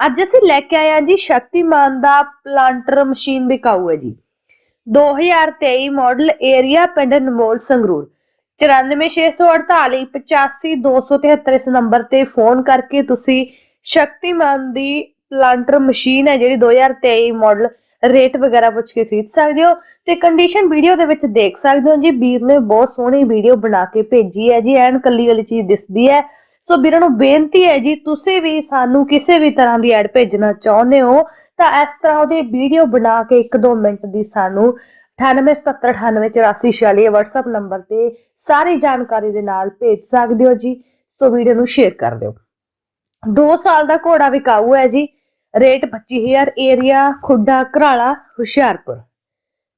ਅੱਜ ਅਸੀਂ ਲੈ ਕੇ ਆਏ ਹਾਂ ਜੀ ਸ਼ਕਤੀਮਾਨ ਦਾ ਪਲਾਂਟਰ ਮਸ਼ੀਨ ਵਿਕਾਊ ਹੈ ਜੀ। 2023 ਮਾਡਲ ਏਰੀਆ ਪਿੰਡ ਨਮੋਲ ਸੰਗਰੂਰ। 94648 85273 ਇਸ ਨੰਬਰ ਤੇ ਫੋਨ ਕਰਕੇ ਤੁਸੀਂ ਸ਼ਕਤੀਮਾਨ ਦੀ ਪਲਾਂਟਰ ਮਸ਼ੀਨ ਹੈ ਜਿਹੜੀ 2023 ਮਾਡਲ ਰੇਟ ਵਗੈਰਾ ਪੁੱਛ ਕੇ ਖਰੀਦ ਸਕਦੇ ਹੋ ਤੇ ਕੰਡੀਸ਼ਨ ਵੀਡੀਓ ਦੇ ਵਿੱਚ ਦੇਖ ਸਕਦੇ ਹੋ ਜੀ। ਵੀਰ ਨੇ ਬਹੁਤ ਸੋਹਣੀ ਵੀਡੀਓ ਬਣਾ ਕੇ ਭੇਜੀ ਹੈ ਜੀ, ਐਨ ਕੱਲੀ ਵਾਲੀ ਚੀਜ਼ ਦਿਸਦੀ ਹੈ। ਸੋ ਵੀਰਾਂ ਨੂੰ ਬੇਨਤੀ ਹੈ ਜੀ, ਤੁਸੀਂ ਵੀ ਸਾਨੂੰ ਕਿਸੇ ਵੀ ਤਰ੍ਹਾਂ ਦੀ ਐਡ ਭੇਜਣਾ ਚਾਹੁੰਦੇ ਹੋ, ਤਾਂ ਇਸ ਤਰ੍ਹਾਂ ਉਹਦੀ ਵੀਡੀਓ ਬਣਾ ਕੇ 1-2 ਮਿੰਟ ਦੀ ਸਾਨੂੰ 9877988446 WhatsApp ਨੰਬਰ ਤੇ ਸਾਰੀ ਜਾਣਕਾਰੀ ਦੇ ਨਾਲ ਭੇਜ ਸਕਦੇ ਹੋ ਜੀ। ਸੋ ਵੀਡੀਓ ਨੂੰ ਸ਼ੇਅਰ ਕਰ ਦਿਓ। 2 ਸਾਲ ਦਾ ਘੋੜਾ ਵਿਕਾਊ ਹੈ ਜੀ। Rate 25000 area Khudda Gharala, Hoshiarpur.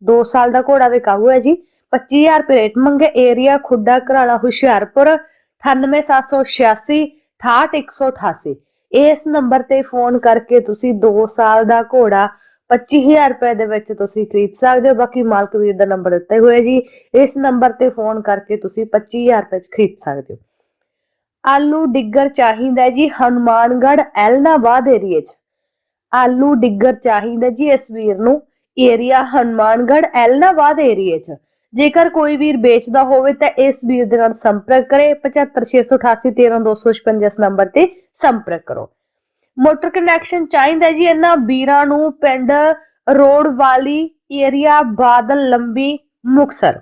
2 ਸਾਲ ਦਾ ਘੋੜਾ ਵਿਕਾਊ ਹੈ ਜੀ। 25000 ਰੁਪਏ ਰੇਟ ਮੰਗੇ, ਏਰੀਆ ਖੁੱਡਾ ਘਰਾਲਾ, ਹੁਸ਼ਿਆਰਪੁਰ। 98786 68188 ਇਸ ਨੰਬਰ ਤੇ ਫੋਨ ਕਰਕੇ ਤੁਸੀਂ 2 ਸਾਲ ਦਾ ਘੋੜਾ 25000 ਰੁਪਏ ਦੇ ਵਿੱਚ ਤੁਸੀਂ ਖਰੀਦ ਸਕਦੇ ਹੋ। ਬਾਕੀ ਮਾਲਕ ਵੀਰ ਦਾ ਨੰਬਰ ਦਿੱਤਾ ਹੋਇਆ ਜੀ। ਇਸ ਨੰਬਰ ਤੇ ਫੋਨ ਕਰਕੇ ਤੁਸੀਂ 25000 ਰੁਪਏ ਚ ਖਰੀਦ ਸਕਦੇ ਹੋ। ਆਲੂ ਡਿੱਗਰ ਚਾਹੀਦਾ ਜੀ ਹਨੂਮਾਨਗੜ੍ਹ, ਐਲਨਾਬਾਦ ਏਰੀਏ 'ਚ। ਆਲੂ ਡਿੱਗਰ ਚਾਹੀਦਾ ਜੀ ਇਸ ਵੀਰ ਨੂੰ। ਏਰੀਆ ਹਨੂਮਾਨਗੜ੍ਹ, ਐਲਨਾਬਾਦ ਏਰੀਏ 'ਚ। ਜੇਕਰ ਕੋਈ ਵੀਰ ਵੇਚਦਾ ਹੋਵੇ ਤਾਂ ਇਸ ਵੀਰ ਦੇ ਨਾਲ ਸੰਪਰਕ ਕਰੇ। 7568813256 ਇਸ ਨੰਬਰ ਤੇ ਸੰਪਰਕ ਕਰੋ। ਮੋਟਰ ਕਨੈਕਸ਼ਨ ਚਾਹੀਦਾ ਜੀ ਇਹਨਾਂ ਵੀਰਾਂ ਨੂੰ ਪਿੰਡ ਰੋਡ ਵਾਲੀ ਏਰੀਆ ਬਾਦਲ ਲੰਬੀ ਮੁਕਸਰ।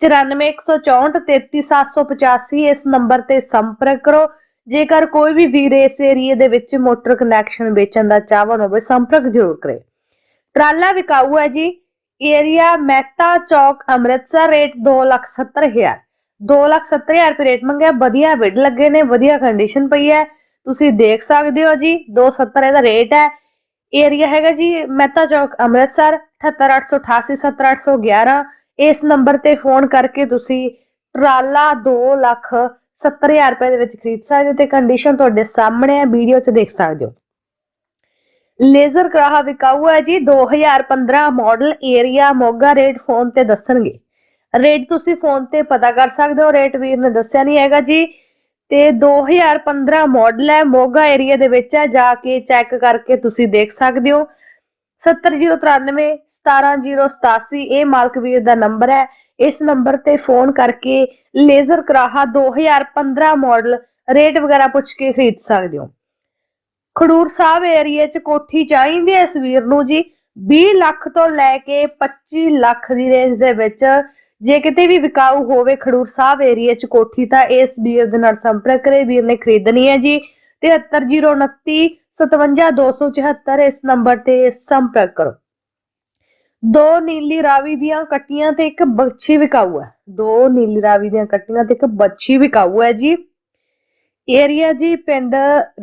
9414433785 ਇਸ ਨੰਬਰ ਤੇ ਸੰਪਰਕ ਕਰੋ। ਜੇਕਰ ਕੋਈ ਵੀ ਵੀਰ ਇਸ ਏਰੀਏ ਦੇ ਵਿੱਚ ਮੋਟਰ ਕਨੈਕਸ਼ਨ ਵੇਚਣ ਦਾ ਚਾਹਵਾਨ ਹੋਵੇ, ਸੰਪਰਕ ਜ਼ਰੂਰ ਕਰੇ। ਟਰਾਲਾ ਵਿਕਾਊ ਹੈ ਜੀ। ਏਰੀਆ ਮਹਿਤਾ ਚੌਕ, ਅੰਮ੍ਰਿਤਸਰ ਰੇਟ 270000 270000 ਰੁਪਏ ਰੇਟ ਮੰਗਿਆ, ਵਧੀਆ ਬਿੱਡ ਲੱਗੇ ਨੇ, ਵਧੀਆ ਕੰਡੀਸ਼ਨ ਪਈ ਹੈ। ਤੁਸੀਂ ਦੇਖ ਸਕਦੇ ਹੋ ਜੀ 270 ਇਹਦਾ ਰੇਟ ਹੈ। ਏਰੀਆ ਹੈਗਾ ਜੀ ਮਹਿਤਾ ਚੌਕ, ਅੰਮ੍ਰਿਤਸਰ 78888 70811 ਇਸ ਨੰਬਰ ਤੇ ਫੋਨ ਕਰਕੇ ਤੁਸੀਂ ਟਰਾਲਾ 2 ਲੱਖ 70000 ਰੁਪਏ ਦੇ ਵਿੱਚ ਖਰੀਦ ਸਕਦੇ ਹੋ ਤੇ ਕੰਡੀਸ਼ਨ ਤੁਹਾਡੇ ਸਾਹਮਣੇ ਹੈ ਵੀਡੀਓ 'ਚ ਦੇਖ ਸਕਦੇ ਹੋ। ਲੇਜ਼ਰ ਕਰਾਹਾ ਵਿਕਾਊ ਹੈ ਜੀ। 2015 model area Moga rate phone ਤੇ ਦੱਸਣਗੇ। ਰੇਟ ਤੁਸੀਂ ਫੋਨ ਤੇ ਪਤਾ ਕਰ ਸਕਦੇ ਹੋ। ਰੇਟ ਵੀਰ ਨੇ ਦੱਸਿਆ ਨਹੀਂ ਹੈਗਾ ਜੀ। ਤੇ 2015 ਮਾਡਲ ਹੈ, ਮੋਗਾ ਏਰੀਆ ਦੇ ਵਿੱਚ ਹੈ। ਜਾ ਕੇ ਚੈੱਕ ਕਰਕੇ ਤੁਸੀਂ ਦੇਖ ਸਕਦੇ ਹੋ। 70093 17087 ਇਹ ਮਾਲਕ ਵੀਰ ਦਾ ਨੰਬਰ ਹੈ। ਇਸ ਨੰਬਰ ਤੇ ਫੋਨ ਕਰਕੇ ਲੇਜ਼ਰ ਕਰਾਹਾ 2015 ਮਾਡਲ ਰੇਟ ਵਗੈਰਾ ਪੁੱਛ ਕੇ ਖਰੀਦ ਸਕਦੇ ਹੋ। ਖਡੂਰ ਸਾਹਿਬ ਏਰੀਏ 'ਚ ਕੋਠੀ ਚਾਹੀਦੀ ਹੈ ਇਸ ਵੀਰ ਨੂੰ ਜੀ। 20 ਲੱਖ ਤੋਂ ਲੈ ਕੇ 25 ਲੱਖ ਦੀ ਰੇਂਜ ਦੇ ਵਿੱਚ ਜੇ ਕਿਤੇ ਵੀ ਵਿਕਾਊ ਹੋਵੇ ਖਡੂਰ ਸਾਹਿਬ ਏਰੀਆ 'ਚ ਕੋਠੀ ਤਾਂ ਇਸ ਵੀਰ ਦੇ ਨਾਲ ਸੰਪਰਕ ਕਰੇ ਵੀਰ ਨੇ ਖਰੀਦਣੀ ਹੈ ਜੀ। 73029 57274 ਇਸ ਨੰਬਰ ਤੇ ਸੰਪਰਕ ਕਰੋ। ਦੋ ਨੀਲੀ ਰਾਵੀ ਦੀਆਂ ਕੱਟੀਆਂ ਤੇ ਇੱਕ ਬੱਚੀ ਵਿਕਾਊ ਹੈ। ਦੋ ਨੀਲੀ ਰਾਵੀ ਦੀਆਂ ਕੱਟੀਆਂ ਤੇ ਇੱਕ ਬੱਚੀ ਵਿਕਾਊ ਹੈ ਜੀ। ਏਰੀਆ ਜੀ ਪਿੰਡ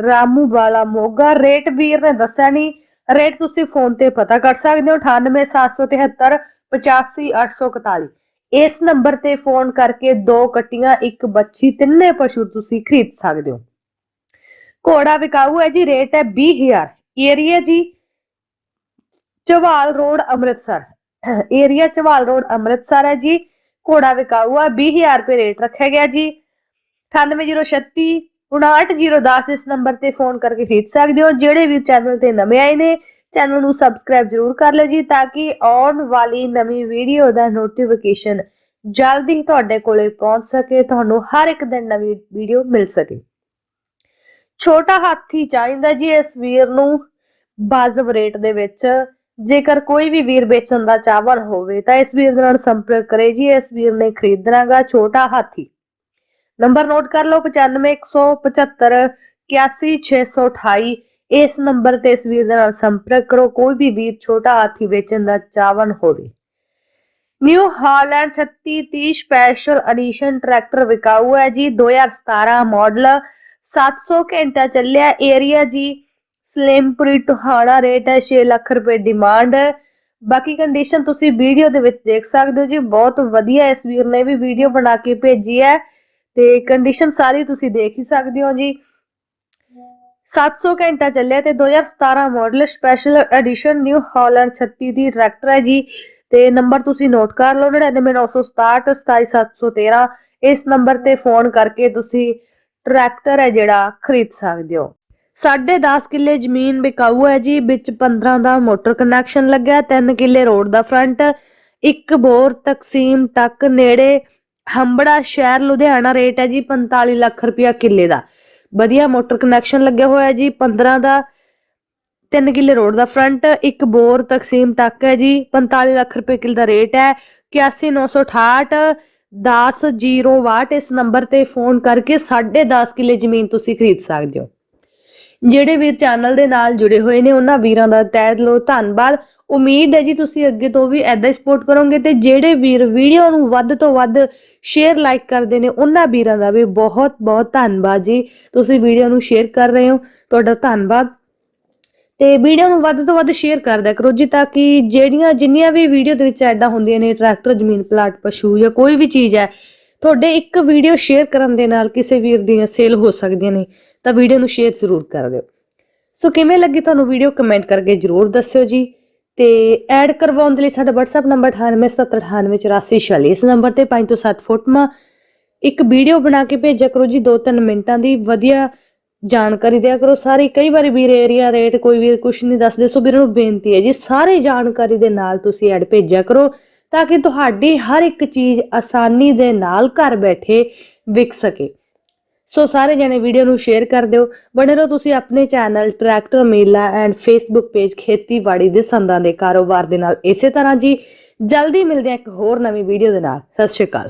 ਰਾਮੂਵਾਲਾ ਮੋਗਾ। ਰੇਟ ਵੀਰ ਨੇ ਦੱਸਿਆ ਨਹੀਂ ਰੇਟ ਤੁਸੀਂ ਫੋਨ ਤੇ ਪਤਾ ਕਰ ਸਕਦੇ ਹੋ। 98773 85841 ਇਸ ਨੰਬਰ ਤੇ ਫੋਨ ਕਰਕੇ ਦੋ ਕੱਟੀਆਂ, ਇੱਕ ਬੱਚੀ, ਤਿੰਨੇ ਪਸ਼ੂ ਤੁਸੀਂ ਖਰੀਦ ਸਕਦੇ ਹੋ। ਘੋੜਾ ਵਿਕਾਊ ਹੈ ਜੀ, ਰੇਟ ਹੈ 20000 ਏਰੀਆ ਜੀ, Chawal road, Amritsar. Area Chawal road, Amritsar ਹੈ ਜੀ। ਘੋੜਾ ਵਿਕਾਊ ਹੈ 20000 ਰੁਪਏ ਰੇਟ ਰੱਖਿਆ ਗਿਆ ਜੀ। 98036 59010 ਇਸ ਨੰਬਰ ਤੇ ਫੋਨ ਕਰਕੇ ਖਰੀਦ ਸਕਦੇ ਹੋ, ਜਿਹੜੇ ਵੀ ਚੈਨਲ ਤੇ ਨਵੇਂ ਆਏ ਨੇ, ਚੈਨਲ ਨੂੰ ਸਬਸਕ੍ਰਾਈਬ ਜ਼ਰੂਰ ਕਰ ਲਓ ਜੀ, ਤਾਂ ਕਿ ਆਉਣ ਵਾਲੀ ਨਵੀਂ ਵੀਡੀਓ ਦਾ ਨੋਟੀਫਿਕੇਸ਼ਨ ਜਲਦੀ ਹੀ ਤੁਹਾਡੇ ਕੋਲੇ ਪਹੁੰਚ ਸਕੇ, ਤੁਹਾਨੂੰ ਹਰ ਇੱਕ ਦਿਨ ਨਵੀਂ ਵੀਡੀਓ ਮਿਲ ਸਕੇ। ਛੋਟਾ ਹਾਥੀ ਚਾਹੀਦਾ ਜੀ ਇਸ ਵੀਰ ਨੂੰ ਬਾਜ਼ਬ ਰੇਟ ਦੇ ਵਿੱਚ, ਜੇਕਰ ਕੋਈ ਵੀ ਵੀਰ ਵੇਚਣ ਦਾ ਚਾਹਵਾਨ ਹੋਵੇ, ਤਾਂ ਇਸ ਵੀਰ ਦੇ ਨਾਲ ਸੰਪਰਕ ਕਰੇ ਜੀ, ਇਸ ਵੀਰ ਨੇ ਖਰੀਦਣਾਗਾ ਛੋਟਾ ਹਾਥੀ। ਨੰਬਰ ਨੋਟ ਕਰ ਲਓ 95175 81628 ਇਸ ਨੰਬਰ ਤੇ ਇਸ ਵੀਰ ਦੇ ਨਾਲ ਸੰਪਰਕ ਕਰੋ, ਕੋਈ ਵੀ ਵੀਰ ਛੋਟਾ ਹਾਥੀ ਵੇਚਣ ਦਾ ਚਾਹਵਾਨ ਹੋਵੇ। New Holland 3630 special edition tractor ਵਿਕਾਊ ਹੈ ਜੀ 2017 ਮਾਡਲ 700 ਘੰਟਾ ਚੱਲਿਆ ਏਰੀਆ ਜੀ। ਸਲਿਮਪੁਰੀ ਟੋਹਾਣਾ ਰੇਟ ਹੈ 6 ਲੱਖ ਰੁਪਏ ਡਿਮਾਂਡ। ਹੈ ਬਾਕੀ ਕੰਡੀਸ਼ਨ ਤੁਸੀਂ ਵੀਡੀਓ ਦੇ ਵਿੱਚ ਦੇਖ ਸਕਦੇ ਹੋ ਜੀ, ਬਹੁਤ ਵਧੀਆ ਇਸ ਵੀਰ ਨੇ ਵੀ ਵੀਡੀਓ ਬਣਾ ਕੇ ਭੇਜੀ ਹੈ। ਤੇ ਕੰਡੀਸ਼ਨ ਸਾਰੀ ਤੁਸੀਂ ਦੇਖ ਹੀ ਸਕਦੇ ਹੋ ਜੀ। 700 ਘੰਟਾ ਚੱਲਿਆ ਤੇ 2017 model special edition New Holland 36 ਦੀ ਟਰੈਕਟਰ ਹੈ ਜੀ। ਤੇ ਨੰਬਰ ਤੁਸੀਂ ਨੋਟ ਕਰ ਲਓ 99967 27713 ਇਸ ਨੰਬਰ ਤੇ ਫੋਨ ਕਰਕੇ ਤੁਸੀਂ ਟਰੈਕਟਰ ਹੈ ਜਿਹੜਾ ਖਰੀਦ ਸਕਦੇ ਹੋ। ਸਾਢੇ 10 ਕਿੱਲੇ ਜ਼ਮੀਨ ਬਿਕਾਊ ਹੈ ਜੀ, ਵਿੱਚ 15 ਦਾ ਮੋਟਰ ਕਨੈਕਸ਼ਨ ਲੱਗਿਆ 3 ਕਿੱਲੇ ਰੋਡ ਦਾ ਫਰੰਟ ਇੱਕ ਬੋਰ ਤਕਸੀਮ ਟੱਕ ਨੇੜੇ ਹੰਬੜਾ ਸ਼ਹਿਰ ਲੁਧਿਆਣਾ ਰੇਟ ਹੈ ਜੀ 45 ਲੱਖ ਰੁਪਇਆ ਕਿੱਲੇ ਦਾ। ਵਧੀਆ ਮੋਟਰ ਕਨੈਕਸ਼ਨ ਲੱਗਿਆ ਹੋਇਆ ਹੈ ਜੀ 15 ਦਾ 3 ਕਿੱਲੇ ਰੋਡ ਦਾ ਫਰੰਟ ਇੱਕ ਬੋਰ ਤਕਸੀਮ ਤੱਕ ਹੈ ਜੀ 45 ਲੱਖ ਰੁਪਏ ਕਿੱਲੇ ਦਾ ਰੇਟ ਹੈ 81968 10 ਇਸ ਨੰਬਰ ਤੇ ਫੋਨ ਕਰਕੇ 10.5 ਕਿੱਲੇ ਜ਼ਮੀਨ ਤੁਸੀਂ ਖਰੀਦ ਸਕਦੇ ਹੋ। ਜਿਹੜੇ ਵੀਰ ਚੈਨਲ ਦੇ ਨਾਲ ਜੁੜੇ ਹੋਏ ਨੇ, ਉਹਨਾਂ ਵੀਰਾਂ ਦਾ ਤਹਿ ਦਿਲੋਂ ਧੰਨਵਾਦ। ਉਮੀਦ ਹੈ ਜੀ ਤੁਸੀਂ ਅੱਗੇ ਤੋਂ ਵੀ ਐਦਾਂ ਹੀ ਸਪੋਰਟ ਕਰੋਗੇ ਤੇ ਜਿਹੜੇ ਵੀਰ ਵੀਡੀਓ ਨੂੰ ਵੱਧ ਤੋਂ ਵੱਧ ਸ਼ੇਅਰ ਲਾਈਕ ਕਰਦੇ ਨੇ, ਉਹਨਾਂ ਵੀਰਾਂ ਦਾ ਵੀ ਬਹੁਤ ਬਹੁਤ ਧੰਨਵਾਦ ਜੀ। ਤੁਸੀਂ ਵੀਡੀਓ ਨੂੰ ਸ਼ੇਅਰ ਕਰ ਰਹੇ ਹੋ, ਤੁਹਾਡਾ ਧੰਨਵਾਦ। ਤੇ ਵੀਡੀਓ ਨੂੰ ਵੱਧ ਤੋਂ ਵੱਧ ਸ਼ੇਅਰ ਕਰਦਾ ਕਰੋ ਜੀ ਤਾਂ ਕਿ ਜਿਹੜੀਆਂ, ਜਿੰਨੀਆਂ ਵੀ ਵੀਡੀਓ ਦੇ ਵਿੱਚ ਐਡਾਂ ਹੁੰਦੀਆਂ ਨੇ ਟਰੈਕਟਰ ਜ਼ਮੀਨ, ਪਲਾਟ, ਪਸ਼ੂ ਜਾਂ ਕੋਈ ਵੀ ਚੀਜ਼ ਹੈ, ਤੁਹਾਡੇ ਇੱਕ ਵੀਡੀਓ ਸ਼ੇਅਰ ਕਰਨ ਦੇ ਨਾਲ ਕਿਸੇ ਵੀਰ ਦੀਆਂ ਸੇਲ ਹੋ ਸਕਦੀਆਂ ਨੇ, ਤਾਂ ਵੀਡੀਓ ਨੂੰ ਸ਼ੇਅਰ ਜ਼ਰੂਰ ਕਰ ਦਿਓ। ਸੋ ਕਿਵੇਂ ਲੱਗੀ ਤੁਹਾਨੂੰ ਵੀਡੀਓ ਕਮੈਂਟ ਕਰਕੇ ਜ਼ਰੂਰ ਦੱਸਿਓ ਜੀ। ਤੇ ਐਡ ਕਰਵਾਉਣ ਦੇ ਲਈ ਸਾਡਾ WhatsApp ਨੰਬਰ 98798446 ਇਸ ਨੰਬਰ ਤੇ 5 ਤੋਂ 7 ਫੋਟੋਆਂ, ਇੱਕ ਵੀਡੀਓ ਬਣਾ ਕੇ ਭੇਜਿਆ ਕਰੋ ਜੀ 2-3 ਮਿੰਟਾਂ ਦੀ, ਵਧੀਆ ਜਾਣਕਾਰੀ ਦਿਆ ਕਰੋ। ਸਾਰੀ, ਕਈ ਵਾਰੀ ਵੀਰ ਏਰੀਆ ਰੇਟ ਕੋਈ ਵੀਰ ਕੁਝ ਨਹੀਂ ਦੱਸਦੇ, ਸੋ ਵੀਰਾਂ ਨੂੰ ਬੇਨਤੀ ਹੈ ਜੀ, ਸਾਰੀ ਜਾਣਕਾਰੀ ਦੇ ਨਾਲ ਤੁਸੀਂ ਐਡ ਭੇਜਿਆ ਕਰੋ, ਤਾਂ ਕਿ ਤੁਹਾਡੀ ਹਰ ਇੱਕ ਚੀਜ਼ ਆਸਾਨੀ ਦੇ ਨਾਲ ਘਰ ਬੈਠੇ ਵਿਕ ਸਕੇ। ਸੋ ਸਾਰੇ ਜਣੇ ਵੀਡੀਓ ਨੂੰ ਸ਼ੇਅਰ ਕਰ ਦਿਓ। ਬਣੇ ਰਹੋ ਤੁਸੀਂ ਆਪਣੇ channel tractor Mela and Facebook page ਖੇਤੀਬਾੜੀ ਦੇ ਸੰਦਾਂ ਦੇ ਕਾਰੋਬਾਰ ਦੇ ਨਾਲ ਇਸੇ ਤਰ੍ਹਾਂ ਜੀ। ਜਲਦੀ ਮਿਲਦੇ ਹਾਂ ਇੱਕ ਹੋਰ ਨਵੀਂ ਵੀਡੀਓ ਦੇ ਨਾਲ। ਸਤਿ ਸ਼੍ਰੀ ਅਕਾਲ।